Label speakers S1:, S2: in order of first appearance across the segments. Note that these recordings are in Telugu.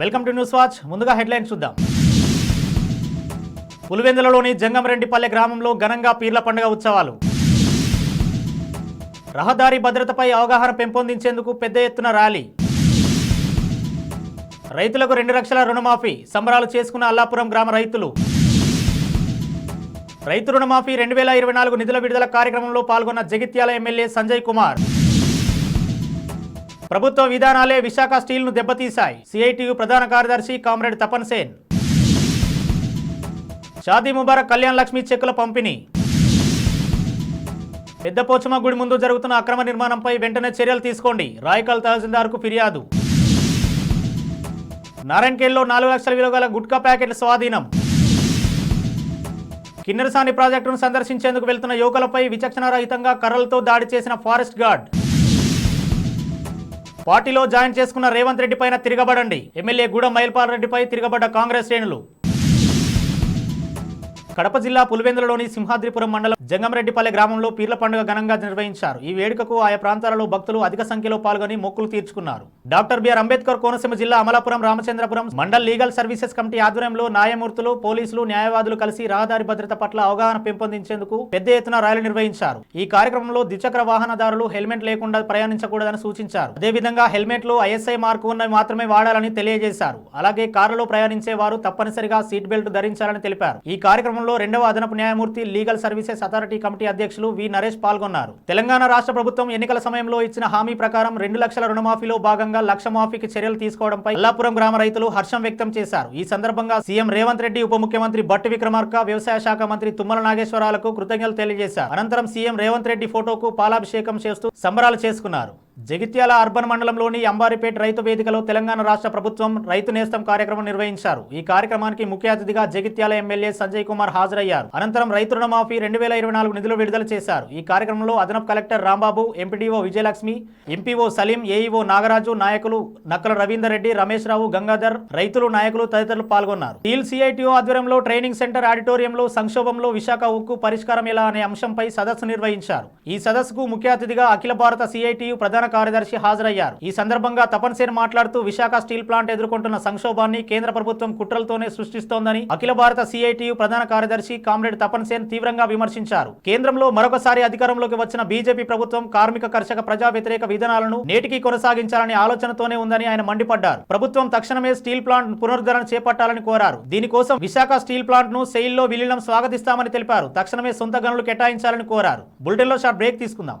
S1: Welcome to news watch. ముందుగా హెడ్లైన్స్ చూద్దాం. పులివెందులలోని జంగంరెడ్డిపల్లె గ్రామంలో ఘనంగా పీర్ల పండుగ ఉత్సవాలు. రహదారి భద్రతపై అవగాహన పెంపొందించేందుకు పెద్ద ఎత్తున ర్యాలీ. రైతులకు రెండు లక్షల రుణమాఫీ సంబరాలు చేసుకున్న అల్లాపురం గ్రామ రైతులు. రైతు రుణమాఫీ రెండు వేల ఇరవై నాలుగు నిధుల విడుదల కార్యక్రమంలో పాల్గొన్న జగిత్యాల ఎమ్మెల్యే సంజయ్ కుమార్. ప్రభుత్వ విధానాలే విశాఖ స్టీల్ను దెబ్బతీశాయి. సిఐటియు ప్రధాన కార్యదర్శి కామ్రేడ్ తపన్ సేన్ షాదీ ముబారక్ కళ్యాణ్ లక్ష్మి చెక్కుల పంపిణీ. పెద్ద పోచమ్మ గుడి ముందు జరుగుతున్న అక్రమ నిర్మాణంపై వెంటనే చర్యలు తీసుకోండి. రాయకల్ తహసీల్దార్కు ఫిర్యాదు. నారాయణఖేల్లో నాలుగు లక్షల విలువ గల గుట్కా ప్యాకెట్ల స్వాధీనం. కిన్నెరసాని ప్రాజెక్టును సందర్శించేందుకు వెళ్తున్న యువకులపై విచక్షణారహితంగా కర్రలతో దాడి చేసిన ఫారెస్ట్ గార్డ్. పార్టీలో జాయిన్ చేసుకున్న రేవంత్ రెడ్డి పైన తిరగబడండి. ఎమ్మెల్యే గూడ మైల్పాల్ రెడ్డిపై తిరగబడ్డ కాంగ్రెస్ శ్రేణులు. కడప జిల్లా పులివెందులలోని సింహాద్రిపురం మండలం జంగంరెడ్డిపల్లె గ్రామంలో పీర్ల పండుగ ఘనంగా నిర్వహించారు. ఈ వేడుకకు ఆయా ప్రాంతాలలో భక్తులు అధిక సంఖ్యలో పాల్గొని మొక్కులు తీర్చుకున్నారు. డాక్టర్ బిఆర్ అంబేద్కర్ కోనసీమ జిల్లా Amalapuram Ramachandrapuram mandal legal services committee ఆధ్వర్యంలో న్యాయమూర్తులు పోలీసులు న్యాయవాదులు కలిసి రహదారి భద్రత పట్ల అవగాహన పెంపొందించేందుకు పెద్ద ఎత్తున ర్యాలీ నిర్వహించారు. ఈ కార్యక్రమంలో ద్విచక్ర వాహనదారులు హెల్మెట్ లేకుండా ప్రయాణించకూడదని సూచించారు. అదేవిధంగా హెల్మెట్లు ఐఎస్ఐ మార్కు ఉన్నవి మాత్రమే వాడాలని తెలియజేశారు. అలాగే కారులో ప్రయాణించే వారు తప్పనిసరిగా సీట్ బెల్ట్ ధరించాలని తెలిపారు. ఈ కార్యక్రమంలో రెండవ అదనపు న్యాయమూర్తి లీగల్ సర్వీసెస్ అథారిటీ కమిటీ అధ్యక్షులు వి. నరేష్ పాల్గొన్నారు. తెలంగాణ రాష్ట్ర ప్రభుత్వం ఎన్నికల సమయంలో ఇచ్చిన హామీ ప్రకారం రెండు లక్షల రుణమాఫీలో భాగంగా లక్ష మాఫీకి చర్యలు తీసుకోవడంపై అల్లాపురం గ్రామ రైతులు హర్షం వ్యక్తం చేశారు. ఈ సందర్భంగా సీఎం రేవంత్ రెడ్డి ఉప ముఖ్యమంత్రి బట్టి విక్రమార్క వ్యవసాయ శాఖ మంత్రి తుమ్మల నాగేశ్వరాలకు కృతజ్ఞతలు తెలియజేశారు. అనంతరం సీఎం రేవంత్ రెడ్డి ఫోటోకు పాలాభిషేకం చేస్తూ సంబరాలు చేసుకున్నారు. జగిత్యాల అర్బన్ మండలంలోని అంబారిపేట రైతు వేదికలో తెలంగాణ రాష్ట్ర ప్రభుత్వం రైతు నేస్తం కార్యక్రమం నిర్వహించారు. ఈ కార్యక్రమానికి ముఖ్య అతిథిగా జగిత్యాల ఎమ్మెల్యే సంజయ్ కుమార్ హాజరయ్యారు. అనంతరం రైతు రుణమాఫీ రెండు వేల ఇరవై నాలుగు నిధులు విడుదల చేశారు. ఈ కార్యక్రమంలో అదనపు collector Rambabu MPDO Vijayalakshmi MPO Saleem AEO Nagaraju నాయకులు నక్కల రవీందర్ రెడ్డి రమేష్ రావు గంగాధర్ రైతులు నాయకులు తదితరులు పాల్గొన్నారు. టీల్ సిఐటిఓ ఆధ్వర్యంలో ట్రైనింగ్ సెంటర్ ఆడిటోరియంలో సంక్షోభంలో విశాఖ ఉక్కు పరిష్కారం ఎలా అనే అంశంపై సదస్సు నిర్వహించారు. ఈ సదస్సుకు ముఖ్య అతిథిగా అఖిల భారత సిఐటియు ప్రధాన కార్యదర్శి హాజరయ్యారు. ఈ సందర్భంగా తపన్ సేన్ మాట్లాడుతూ విశాఖ స్టీల్ ప్లాంట్ ఎదుర్కొంటున్న సంక్షోభాన్ని కేంద్ర ప్రభుత్వం కుట్రలతోనే సృష్టిస్తోందని అఖిల భారత సిఐటియు ప్రధాన కార్యదర్శి కామ్రేడ్ తపన్ సేన్ తీవ్రంగా విమర్శించారు. కేంద్రంలో మరొకసారి అధికారంలోకి వచ్చిన బీజేపీ ప్రభుత్వం కార్మిక కర్షక ప్రజా వ్యతిరేక విధానాలను నేటికి కొనసాగించాలనే ఆలోచనతోనే ఉందని ఆయన మండిపడ్డారు. ప్రభుత్వం తక్షణమే స్టీల్ ప్లాంట్ పునరుద్ధరణ చేపట్టాలని కోరారు. దీనికోసం విశాఖ స్టీల్ ప్లాంట్ను సెయిల్లో విలీనం స్వాగతిస్తామని తెలిపారు. తక్షణమే సొంత గనులు కేటాయించాలని కోరారు. బులెటిన్లో షార్ట్ బ్రేక్ తీసుకుందాం.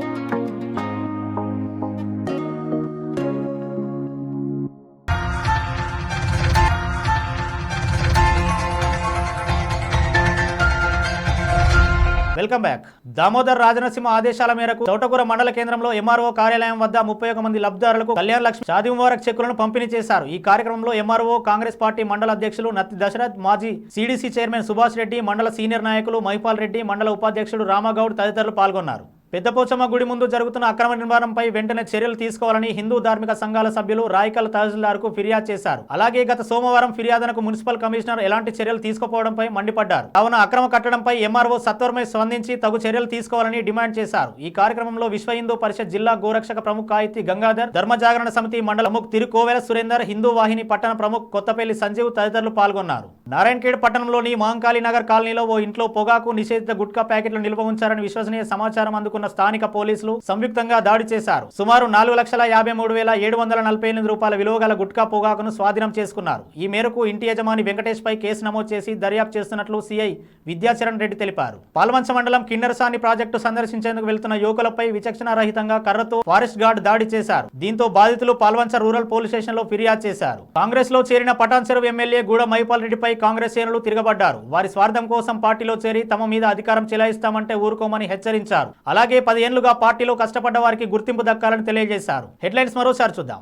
S1: Welcome back. Damodar Rajanarasimha ఆదేశాల మేరకు తోటకూర మండల కేంద్రంలో ఎంఆర్ఓ కార్యాలయం వద్ద ముప్పై ఒక మంది లబ్ధిదారులకు కళ్యాణ్ లక్ష్మి షాది ముబారక్ చెక్కులను పంపిణీ చేశారు. ఈ కార్యక్రమంలో ఎంఆర్ఓ కాంగ్రెస్ పార్టీ మండల అధ్యక్షులు నత్తి దశరథ్ మాజీ సిడిసి చైర్మన్ సుభాష్ రెడ్డి మండల సీనియర్ నాయకులు మహిపాల్ రెడ్డి మండల ఉపాధ్యక్షుడు రామగౌడ్ తదితరులు పాల్గొన్నారు. పెద్దపోచమ్మ గుడి ముందు జరుగుతున్న అక్రమ నిర్మాణంపై వెంటనే చర్యలు తీసుకోవాలని హిందూ ధార్మిక సంఘాల సభ్యులు రాయకల్ తహసీల్దార్కు ఫిర్యాదు చేశారు. అలాగే గత సోమవారం ఫిర్యాదునకు మున్సిపల్ కమిషనర్ ఎలాంటి చర్యలు తీసుకోకపోవడంపై మండిపడ్డారు. కావున అక్రమ కట్టడంపై ఎంఆర్ఓ సత్వరమై స్పందించి తగు చర్యలు తీసుకోవాలని డిమాండ్ చేశారు. ఈ కార్యక్రమంలో విశ్వ హిందూ పరిషత్ జిల్లా గోరక్షక ప్రముఖ కాయితి గంగాధర్ ధర్మజాగరణ సమితి మండల ప్రముఖ్ తిరుకోవెల సురేందర్ హిందూ వాహిని పట్టణ ప్రముఖ్ కొత్తపల్లి సంజీవ్ తదితరులు పాల్గొన్నారు. నారాయణఖేడ్ పట్టణంలోని మహంకాళి నగర్ కాలనీలో ఓ ఇంట్లో పొగాకు నిషేధిత గుట్కా ప్యాకెట్లు నిల్వ ఉంచారని విశ్వసనీయ సమాచారం అందుకున్న స్థానిక పోలీసులు సంయుక్తంగా దాడి చేశారు. సుమారు నాలుగు లక్షల యాభై మూడు వేల ఏడు వందల నలభై ఎనిమిది రూపాయల విలువ గల గుట్కా పొగాకును స్వాధీనం చేసుకున్నారు. ఈ మేరకు ఇంటి యజమాని వెంకటేష్ పై కేసు నమోదు చేసి దర్యాప్తు చేస్తున్నట్లు సిఐ విద్యాచరణ్ రెడ్డి తెలిపారు. పాల్వంచ మండలం కిన్నెరసాని ప్రాజెక్టు సందర్శించేందుకు వెళ్తున్న యువకులపై విచక్షణ రహితంగా కర్రతో ఫారెస్ట్ గార్డ్ దాడి చేశారు. దీంతో బాధితులు పాల్వంచ రూరల్ పోలీస్ స్టేషన్లో ఫిర్యాదు చేశారు. కాంగ్రెస్లో చేరిన పటాన్ ఎమ్మెల్యే గూడ మైపాల్ రెడ్డిపై కాంగ్రెస్ శ్రేణులు తిరగబడ్డారు. వారి స్వార్థం కోసం పార్టీలో చేరి తమ మీద అధికారం చెలాయిస్తామంటే ఊరుకోమని హెచ్చరించారు. అలాగే పదిహేనులుగా పార్టీలో కష్టపడ్డ వారికి గుర్తింపు దక్కాలని తెలియజేశారు. హెడ్లైన్స్ మరోసారి చూద్దాం.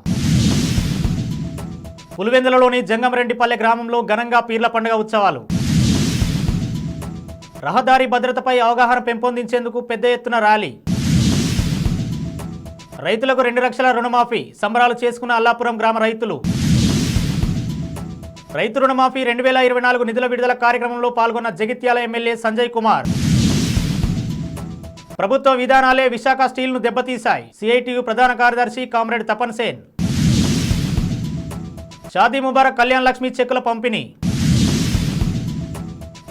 S1: పులివెందులలోని జంగంరెడ్డిపల్లె గ్రామంలో ఘనంగా పీర్ల పండుగ ఉత్సవాలు. రహదారి భద్రతపై అవగాహన పెంపొందించేందుకు పెద్ద ఎత్తున ర్యాలీ. రైతులకు రెండు లక్షల రుణమాఫీ సంబరాలు చేసుకున్న అల్లాపురం గ్రామ రైతులు. రైతు రుణమాఫీ రెండు వేల ఇరవై నాలుగు నిధుల విడుదల కార్యక్రమంలో పాల్గొన్న జగిత్యాల ఎమ్మెల్యే సంజయ్ కుమార్. ప్రభుత్వ విధానాలే విశాఖ స్టీల్ను దెబ్బతీశాయి. సిఐటియు ప్రధాన కార్యదర్శి కామ్రేడ్ తపన్ సేన్. షాదీ ముబారక్ కళ్యాణ్ లక్ష్మి చెక్కుల పంపిణీ.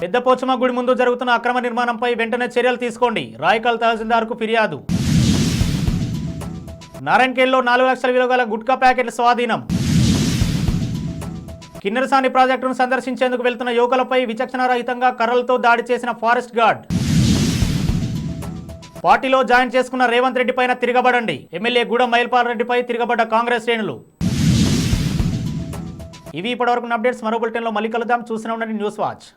S1: పెద్ద పోచమ్మ గుడి ముందు జరుగుతున్న అక్రమ నిర్మాణంపై వెంటనే చర్యలు తీసుకోండి. రాయకల్ తహసీల్దార్కు ఫిర్యాదు. నారాయణఖేడ్లో నాలుగు లక్షల విలువ గల గుట్కా ప్యాకెట్ల స్వాధీనం. కిన్నెరసాని ప్రాజెక్టును సందర్శించేందుకు వెళ్తున్న యువకులపై విచక్షణారహితంగా కర్రలతో దాడి చేసిన ఫారెస్ట్ గార్డ్. పార్టీలో జాయిన్ చేసుకున్న రేవంత్ రెడ్డి పైన తిరగబడండి. ఎమ్మెల్యే గూడ మైల్పాల్ రెడ్డిపై తిరగబడ్డ కాంగ్రెస్ శ్రేణులు. ఇవి ఇప్పటివరకు అప్డేట్స్. మరో బులెటిన్లో మళ్ళీ కలుద్దాం. చూసిన ఉండండి న్యూస్ వాచ్.